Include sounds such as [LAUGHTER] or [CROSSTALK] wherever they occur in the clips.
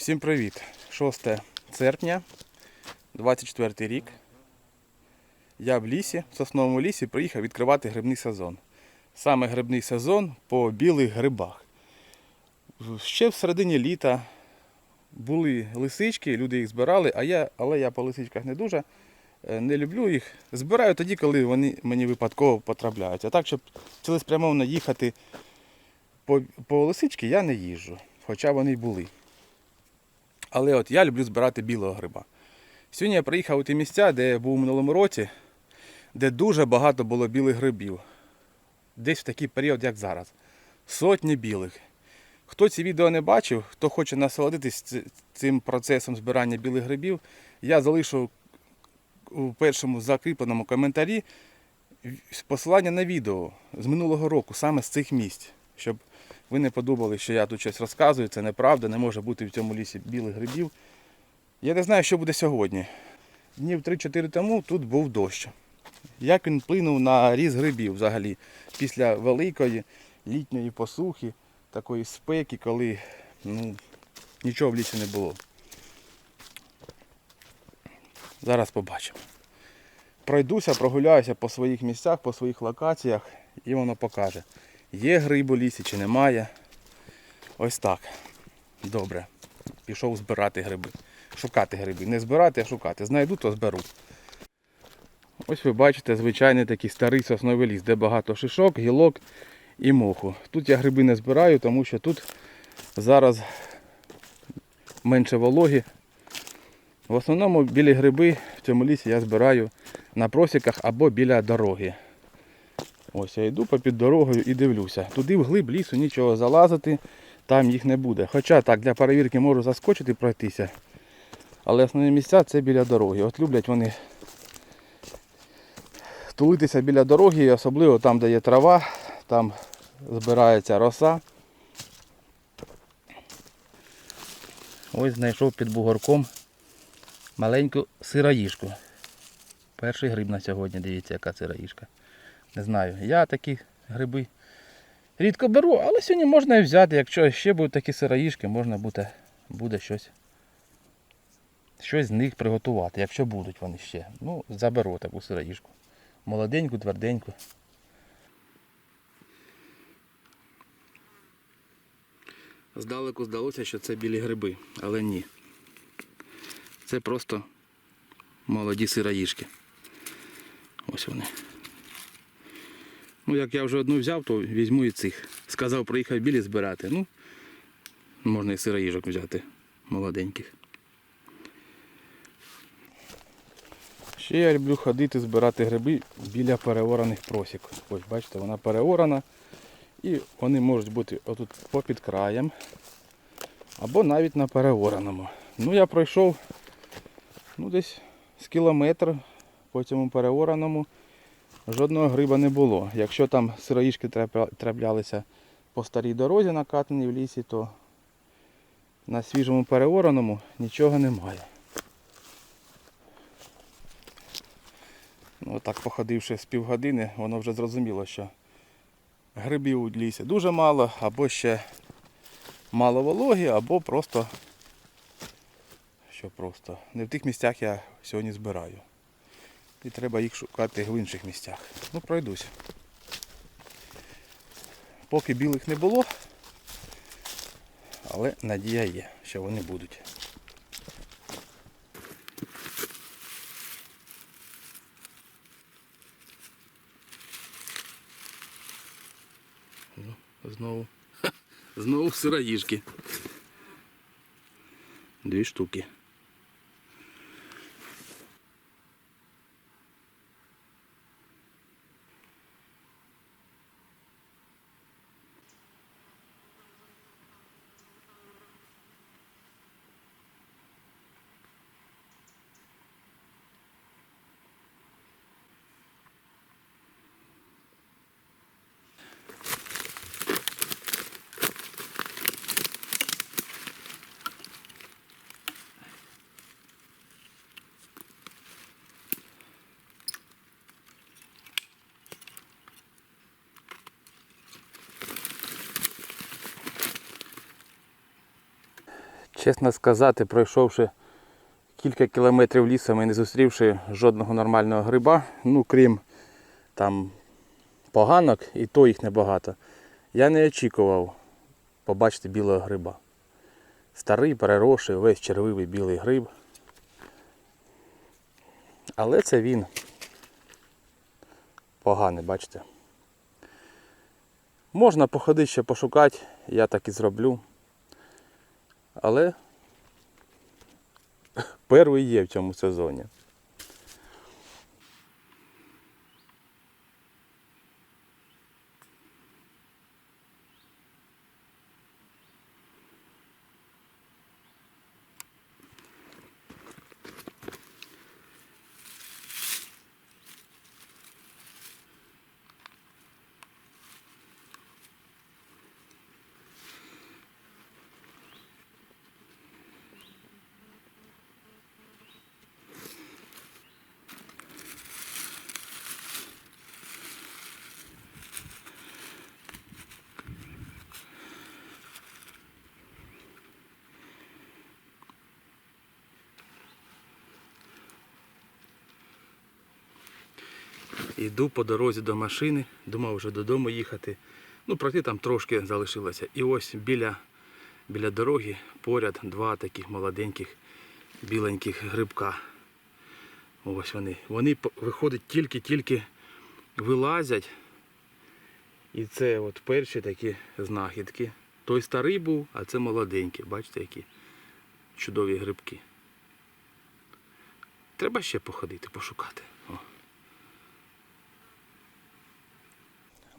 Всім привіт! 6 серпня, 24 рік. Я в лісі, в сосновому лісі, приїхав відкривати грибний сезон. Саме грибний сезон по білих грибах. Ще в середині літа були лисички, люди їх збирали, а я, але я по лисичках не дуже е, не люблю їх. Збираю тоді, коли вони мені випадково потрапляють. А так, щоб цілеспрямовно їхати по, по лисички, я не їжджу, хоча вони й були. Але от я люблю збирати білого гриба. Сьогодні я приїхав у ті місця, де я був у минулому році, де дуже багато було білих грибів. Десь в такий період, як зараз. Сотні білих. Хто ці відео не бачив, хто хоче насолодитись цим процесом збирання білих грибів, я залишу у першому закріпленому коментарі посилання на відео з минулого року, саме з цих місць, щоб ви не подумали, що я тут щось розказую, це неправда, не може бути в цьому лісі білих грибів. Я не знаю, що буде сьогодні. Днів 3-4 тому тут був дощ. Як він вплинув на ріст грибів взагалі після великої літньої посухи, такої спеки, коли ну, нічого в лісі не було. Зараз побачимо. Пройдуся, прогуляюся по своїх місцях, по своїх локаціях і воно покаже. Є гриб у лісі чи немає. Ось так. Добре. Пішов збирати гриби. Шукати гриби. Не збирати, а шукати. Знайду, то зберу. Ось ви бачите звичайний такий старий сосновий ліс, де багато шишок, гілок і моху. Тут я гриби не збираю, тому що тут зараз менше вологі. В основному білі гриби в цьому лісі я збираю на просіках або біля дороги. Ось я йду попід дорогою і дивлюся. Туди в глиб лісу нічого залазити, там їх не буде. Хоча так, для перевірки можу заскочити пройтися. Але основні місця це біля дороги. От люблять вони тулитися біля дороги, особливо там, де є трава, там збирається роса. Ось знайшов під бугорком маленьку сироїжку. Перший гриб на сьогодні, дивіться, яка сироїжка. Не знаю. Я такі гриби рідко беру, але сьогодні можна і взяти. Якщо ще будуть такі сироїжки, можна буде, буде щось, щось з них приготувати, якщо будуть вони ще. Ну, заберу таку сироїжку. Молоденьку, тверденьку. Здалеку здалося, що це білі гриби, але ні. Це просто молоді сироїжки. Ось вони. Ну, як я вже одну взяв, то візьму і цих. Сказав, приїхав білі збирати. Ну, можна і сироїжок взяти молоденьких. Ще я люблю ходити збирати гриби біля переораних просік. Ось бачите, вона переорана. І вони можуть бути отут попід краєм. Або навіть на переораному. Ну я пройшов ну, десь з кілометр по цьому переораному. Жодного гриба не було. Якщо там сироїшки траплялися по старій дорозі накатаній в лісі, то на свіжому переораному нічого немає. Ну, отак походивши з півгодини, воно вже зрозуміло, що грибів у лісі дуже мало, або ще мало вологі, або просто, що просто, не в тих місцях я сьогодні збираю. І треба їх шукати в інших місцях. Ну, пройдусь. Поки білих не було, але надія є, що вони будуть. Ну, Знову. [LAUGHS] Знову сироїжки. Дві штуки. Чесно сказати, пройшовши кілька кілометрів лісом і не зустрівши жодного нормального гриба, ну крім там поганок, і то їх небагато, я не очікував побачити білого гриба. Старий, переросший, весь червивий білий гриб. Але це він поганий, бачите. Можна походити ще пошукати, я так і зроблю. Але [LAUGHS] перший є в цьому сезоні. Йду по дорозі до машини, думав вже додому їхати. Ну, пройти там трошки залишилося. І ось біля, біля дороги поряд два таких молоденьких біленьких грибка. Ось вони. Вони виходить тільки-тільки вилазять. І це от перші такі знахідки. Той старий був, а це молоденький. Бачите, які чудові грибки. Треба ще походити, пошукати. О.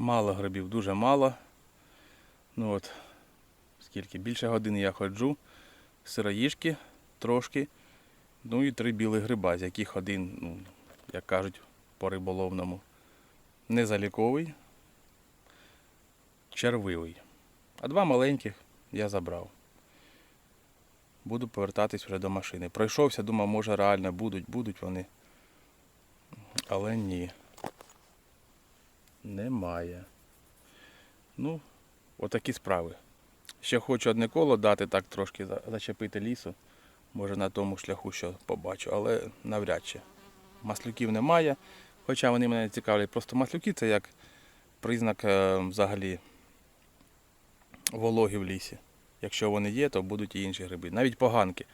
Мало грибів, дуже мало. Ну от, скільки? Більше години я ходжу. Сироїжки трошки. Ну і три білих гриба, з яких один, ну, як кажуть, по риболовному. Незаліковий, червивий. А два маленьких я забрав. Буду повертатись вже до машини. Пройшовся, думав, може реально будуть, будуть вони. Але ні. Немає. Ну, отакі справи. Ще хочу одне коло дати, так трошки зачепити лісу. Може на тому шляху що побачу, але навряд чи. Маслюків немає, хоча вони мене цікавлять. Просто маслюки це як признак е, взагалі вологи в лісі. Якщо вони є, то будуть і інші гриби. Навіть поганки.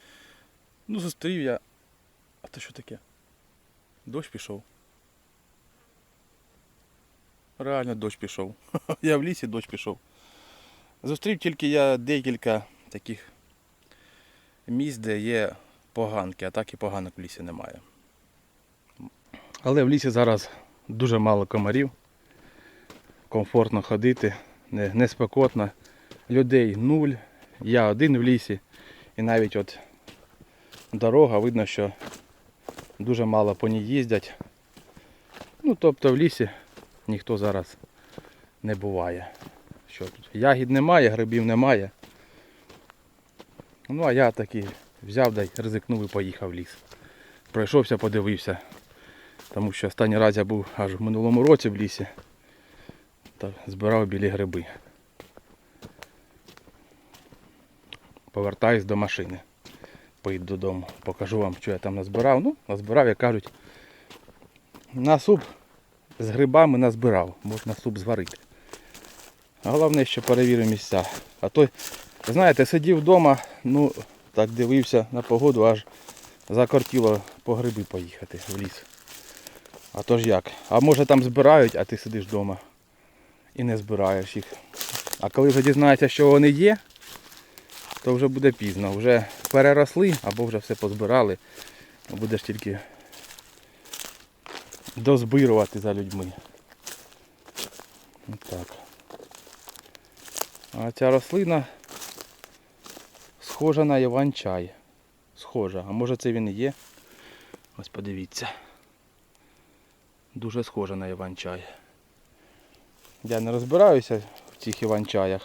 Ну, зустрів я. А то що таке? Дощ пішов. Реально дощ пішов. [LAUGHS] Я в лісі дощ пішов. Зустрів тільки я декілька таких місць, де є поганки, а так і поганок в лісі немає. Але в лісі зараз дуже мало комарів. Комфортно ходити, не, не спекотно. Людей нуль. Я один в лісі. І навіть от дорога, видно, що дуже мало по ній їздять. Ну, тобто в лісі ніхто зараз не буває. Що тут? Ягід немає, грибів немає. Ну а я такий взяв да й ризикнув і поїхав в ліс. Пройшовся, подивився. Тому що останній раз я був аж в минулому році в лісі та збирав білі гриби. Повертаюсь до машини. Поїду додому. Покажу вам, що я там назбирав. Ну, назбирав, як кажуть, на суп з грибами назбирав, можна суп зварити. Головне, що перевірю місця. А то, знаєте, сидів вдома, ну, так дивився на погоду, аж закортіло по гриби поїхати в ліс. А то ж як? А може там збирають, а ти сидиш вдома і не збираєш їх. А коли вже дізнаєшся, що вони є, то вже буде пізно. Вже переросли або вже все позбирали. Будеш тільки дозбирувати за людьми. Так. А ця рослина схожа на Іван-чай. Схожа. А може це він і є? Ось подивіться. Дуже схожа на Іван-чай. Я не розбираюся в цих Іван-чаях.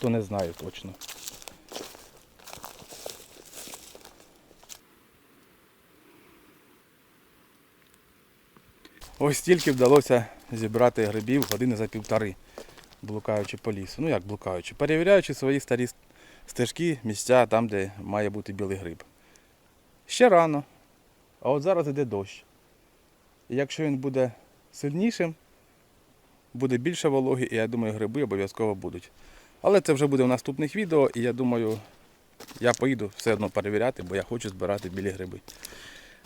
То не знаю точно. Ось тільки вдалося зібрати грибів години за півтори, блукаючи по лісу. Ну як блукаючи, перевіряючи свої старі стежки, місця там, де має бути білий гриб. Ще рано. А от зараз іде дощ. І якщо він буде сильнішим, буде більше вологи, і я думаю, гриби обов'язково будуть. Але це вже буде в наступних відео, і я думаю, я поїду все одно перевіряти, бо я хочу збирати білі гриби.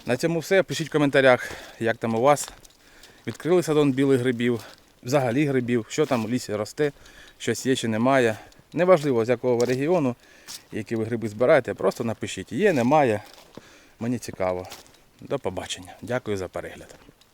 На цьому все. Пишіть в коментарях, як там у вас. Відкрили садон білих грибів, взагалі грибів, що там у лісі росте, щось є чи немає. Неважливо, з якого ви регіону, які ви гриби збираєте, просто напишіть, є, немає. Мені цікаво. До побачення. Дякую за перегляд.